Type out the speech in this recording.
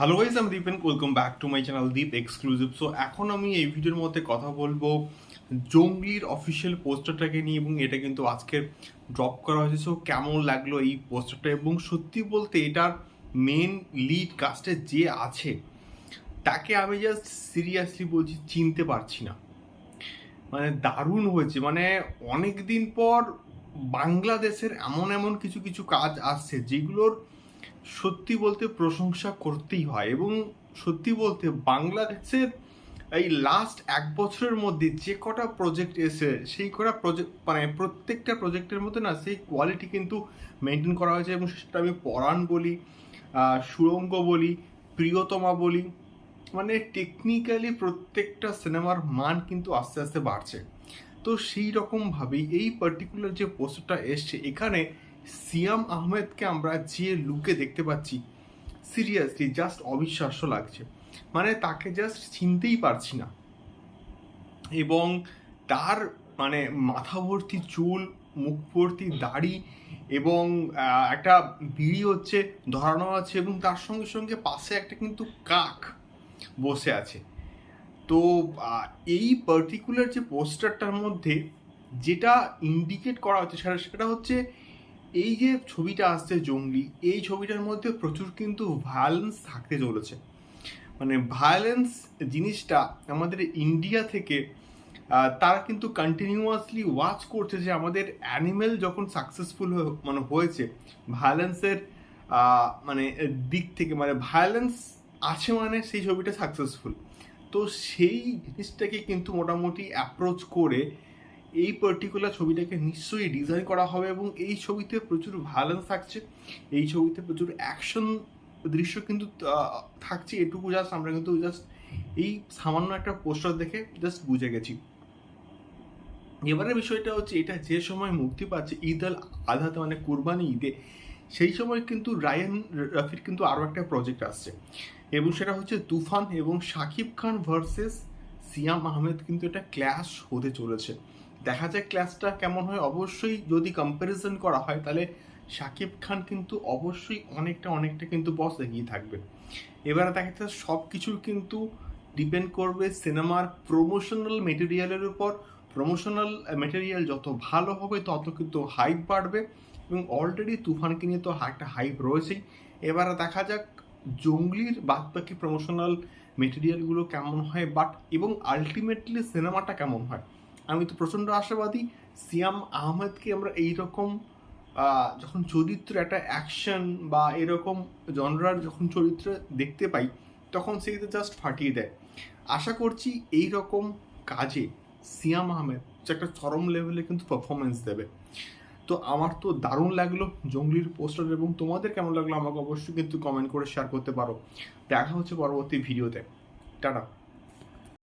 Hello guys আমি Deep and welcome back to my channel Deep exclusive so এখন আমি এই ভিডিওর মধ্যে কথা বলব জঙ্গলির অফিসিয়াল পোস্টারটাকে নিয়ে এবং এটা কিন্তু আজকে ড্রপ করা হয়েছে। সো কেমন লাগল এই পোস্টারটা এবং সত্যি বলতে এটার মেন লিড কাস্টে যে আছে, তাকে আমি জাস্ট সিরিয়াসলি বলছি, চিনতে পারছি না। মানে দারুণ হয়েছে। মানে অনেক দিন পর বাংলাদেশের এমন এমন কিছু কিছু কাজ আসছে, যেগুলোর সত্যি বলতে প্রশংসা করতেই হয় এবং সত্যি বলতে বাংলাদেশের এই লাস্ট এক বছরের মধ্যে যে কটা প্রজেক্ট এসে, সেই কটা প্রজেক্ট মানে প্রত্যেকটা প্রজেক্টের মধ্যে না সেই কোয়ালিটি কিন্তু মেনটেন করা হয়েছে এবং সেটা আমি পরাণ বলি সুরঙ্গ বলি, প্রিয়তমা বলি মানে টেকনিক্যালি প্রত্যেকটা সিনেমার মান কিন্তু আস্তে আস্তে বাড়ছে। তো সেই রকমভাবেই এই পার্টিকুলার যে পোস্টারটা এসছে, এখানে সিয়াম আহমেদকে আমরা যে লুকে দেখতে পাচ্ছি সিরিয়াসলি জাস্ট অবিশ্বাস্য লাগছে। মানে তাকে জাস্ট চিনতেই পারছি না। এবং তার মানে মাথা ভর্তি চুল মুখ ভর্তি দাড়ি এবং একটা বিড়ি হচ্ছে, ধরানো আছে এবং তার সঙ্গে সঙ্গে পাশে একটা কিন্তু কাক বসে আছে। তো এই পার্টিকুলার যে পোস্টারটার মধ্যে যেটা ইন্ডিকেট করা হচ্ছে, সেটা সেটা হচ্ছে এই যে ছবিটা আসছে জঙ্গলি, এই ছবিটার মধ্যে প্রচুর কিন্তু ভায়োলেন্স থাকতে চলেছে। মানে ভায়োলেন্স জিনিসটা আমাদের ইন্ডিয়া থেকে তারা কিন্তু কন্টিনিউয়াসলি ওয়াচ করছে যে আমাদের অ্যানিমেল যখন সাকসেসফুল মানে হয়েছে ভায়োলেন্সের মানে দিক থেকে মানে ভায়োলেন্স আছে মানে সেই ছবিটা সাকসেসফুল তো সেই জিনিসটাকে কিন্তু মোটামুটি অ্যাপ্রোচ করে এই পার্টিকুলার ছবিটাকে নিশ্চয়ই ডিজাইন করা হবে এবং এই ছবিতে প্রচুর ভায়োলেন্স থাকছে। এই ছবিতে প্রচুর অ্যাকশন দৃশ্য কিন্তু থাকছে। এটুকু জাস্ট আমরা কিন্তু জাস্ট এই সামান্য একটা পোস্টার দেখে জাস্ট বুঝে গেছি। এবারের বিষয়টা হচ্ছে এটা যে সময় মুক্তি পাচ্ছে ঈদ আল আধাতে মানে কুরবানি ঈদে, সেই সময় কিন্তু রায়ান রাফির কিন্তু আরও একটা প্রজেক্ট আসছে। এবং সেটা হচ্ছে তুফান এবং শাকিব খান ভার্সেস সিয়াম আহমেদ কিন্তু এটা ক্ল্যাশ হতে চলেছে। দেখা যায় ক্লাসটা কেমন হয়। অবশ্যই যদি কম্প্যারিজন করা হয়, তাহলে শাকিব খান কিন্তু অবশ্যই অনেকটা অনেকটা কিন্তু বস এগিয়ে থাকবে। এবারে দেখা যাচ্ছে সব কিছু কিন্তু ডিপেন্ড করবে সিনেমার প্রমোশনাল মেটেরিয়ালের উপর। প্রমোশনাল মেটেরিয়াল যত ভালো হবে, তত কিন্তু হাইপ বাড়বে এবং অলরেডি তুফানকে নিয়ে তো একটা হাইপ রয়েছেই। এবারে দেখা যাক জঙ্গলির বাদবাকি প্রমোশনাল মেটেরিয়ালগুলো কেমন হয় বাট এবং আলটিমেটলি সিনেমাটা কেমন হয়। আমি তো প্রচণ্ড আশাবাদী। সিয়াম আহমেদকে আমরা এইরকম যখন চরিত্র একটা অ্যাকশন বা এরকম জনরার যখন চরিত্র দেখতে পাই, তখন সেটা জাস্ট ফাটিয়ে দেয়। আশা করছি এই রকম কাজে সিয়াম আহমেদ যে একটা চরম লেভেলে কিন্তু পারফরমেন্স দেবে। তো আমার তো দারুণ লাগল জঙ্গলির পোস্টার এবং তোমাদের কেমন লাগল আমাকে অবশ্যই কিন্তু কমেন্ট করে শেয়ার করতে পারো। দেখা হচ্ছে পরবর্তী ভিডিওতে টাটা।